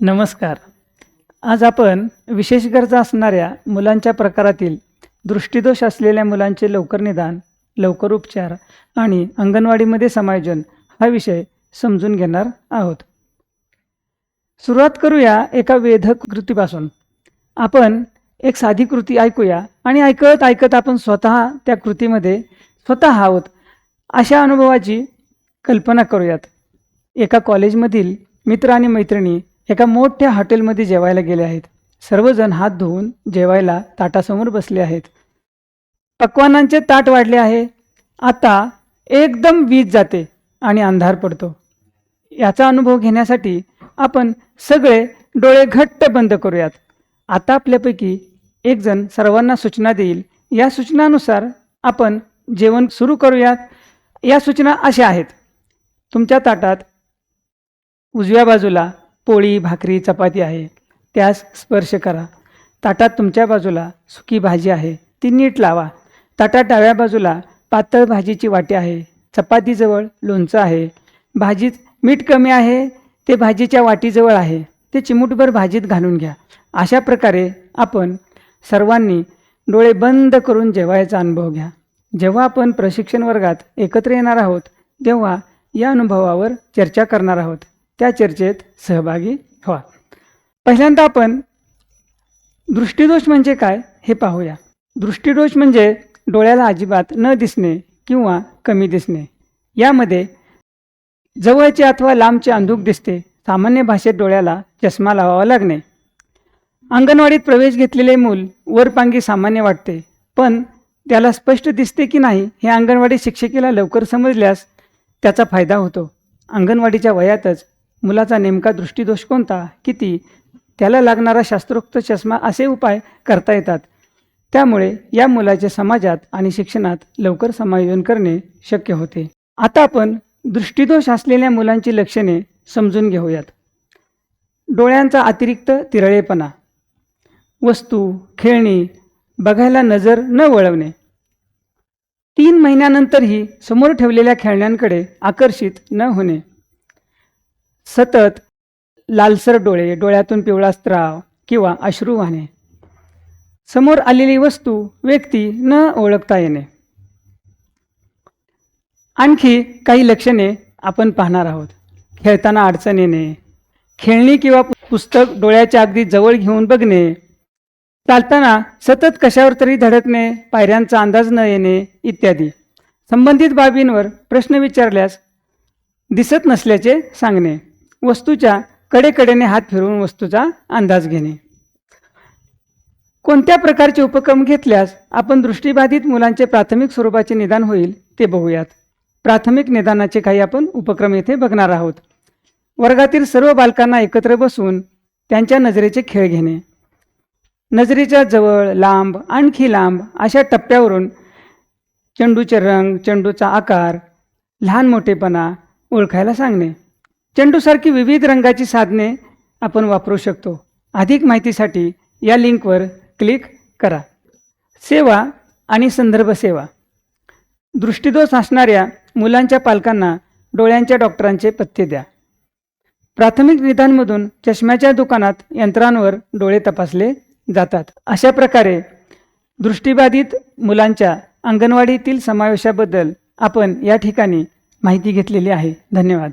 नमस्कार. आज आपण विशेष गरजा असणाऱ्या मुलांच्या प्रकारातील दृष्टिदोष असलेल्या मुलांचे लवकर निदान लवकर उपचार आणि अंगणवाडीमध्ये समायोजन हा विषय समजून घेणार आहोत. सुरुवात करूया एका वेधक कृतीपासून. आपण एक साधी कृती ऐकूया आणि ऐकत ऐकत आपण स्वतः त्या कृतीमध्ये स्वतः आहोत अशा अनुभवाची कल्पना करूयात. एका कॉलेजमधील मित्र आणि मैत्रिणी एका मोठ्या हॉटेलमध्ये जेवायला गेले आहेत. सर्वजण हात धुवून जेवायला ताटासमोर बसले आहेत. पक्वानांचे ताट वाढले आहे. आता एकदम वीज जाते आणि अंधार पडतो. याचा अनुभव घेण्यासाठी आपण सगळे डोळे घट्ट बंद करूयात. आता आपल्यापैकी एकजण सर्वांना सूचना देईल. या सूचनानुसार आपण जेवण सुरू करूयात. या सूचना अशा आहेत. तुमच्या ताटात उजव्या बाजूला पोळी भाकरी चपाती आहे. त्यास स्पर्श करा. ताटात तुमच्या बाजूला सुकी भाजी आहे. ती नीट लावा. ताटात डाव्या बाजूला पातळ भाजीची वाटी आहे. चपातीजवळ लोणचं आहे. भाजीत मीठ कमी आहे. ते भाजीच्या वाटीजवळ आहे. ते चिमूटभर भाजीत घालून घ्या. अशा प्रकारे आपण सर्वांनी डोळे बंद करून जेवायचा अनुभव घ्या. जेव्हा आपण प्रशिक्षण वर्गात एकत्र येणार आहोत तेव्हा या अनुभवावर चर्चा करणार आहोत. त्या चर्चेत सहभागी व्हा. पहिल्यांदा आपण दृष्टिदोष म्हणजे काय हे पाहूया. दृष्टिदोष म्हणजे डोळ्याला अजिबात न दिसणे किंवा कमी दिसणे. यामध्ये जवळचे अथवा लांबचे अंधूक दिसते. सामान्य भाषेत डोळ्याला चष्मा लावावा लागणे. अंगणवाडीत प्रवेश घेतलेले मूल वरपांगी सामान्य वाटते. पण त्याला स्पष्ट दिसते की नाही हे अंगणवाडी शिक्षिकेला लवकर समजल्यास त्याचा फायदा होतो. अंगणवाडीच्या वयातच मुलाचा नेमका दृष्टिदोष कोणता? किती? त्याला लागणारा शास्त्रोक्त चष्मा असे उपाय करता येतात. त्यामुळे या मुलाचे समाजात आणि शिक्षणात लवकर समायोजन करणे शक्य होते. आता आपण दृष्टिदोष असलेल्या मुलांची लक्षणे समजून घेऊयात. डोळ्यांचा अतिरिक्त तिरळेपणा. वस्तू खेळणी बघायला नजर न वळवणे. तीन महिन्यानंतरही समोर ठेवलेल्या खेळण्यांकडे आकर्षित न होणे. सतत लालसर डोळे डोळ्यातून पिवळा स्त्राव किंवा अश्रू वाहणे. समोर आलेली वस्तू व्यक्ती न ओळखता येणे. आणखी काही लक्षणे आपण पाहणार आहोत. खेळताना अडचण येणे खेळणी किंवा पुस्तक डोळ्याच्या अगदी जवळ घेऊन बघणे चालताना सतत कशावर तरी धडकणे पायऱ्यांचा अंदाज न येणे इत्यादी. संबंधित बाबींवर प्रश्न विचारल्यास दिसत नसल्याचे सांगणे. वस्तूच्या कडेकडेने हात फिरवून वस्तूचा अंदाज घेणे. कोणत्या प्रकारचे उपक्रम घेतल्यास आपण दृष्टीबाधित मुलांचे प्राथमिक स्वरूपाचे निदान होईल ते बघूयात. प्राथमिक निदानाचे काही आपण उपक्रम येथे बघणार आहोत. वर्गातील सर्व बालकांना एकत्र बसून त्यांच्या नजरेचे खेळ घेणे. नजरेच्या जवळ लांब आणखी लांब अशा टप्प्यावरून चेंडूचे रंग चेंडूचा आकार लहान मोठेपणा ओळखायला सांगणे. चेंडूसारखी विविध रंगाची साधने आपण वापरू शकतो. अधिक माहितीसाठी या लिंकवर क्लिक करा. सेवा आणि संदर्भ सेवा. दृष्टीदोष असणाऱ्या मुलांच्या पालकांना डोळ्यांच्या डॉक्टरांचे पत्ते द्या. प्राथमिक निदानमधून चष्म्याच्या दुकानात यंत्रांवर डोळे तपासले जातात. अशा प्रकारे दृष्टीबाधित मुलांच्या अंगणवाडीतील समावेशाबद्दल आपण या ठिकाणी माहिती घेतलेली आहे. धन्यवाद.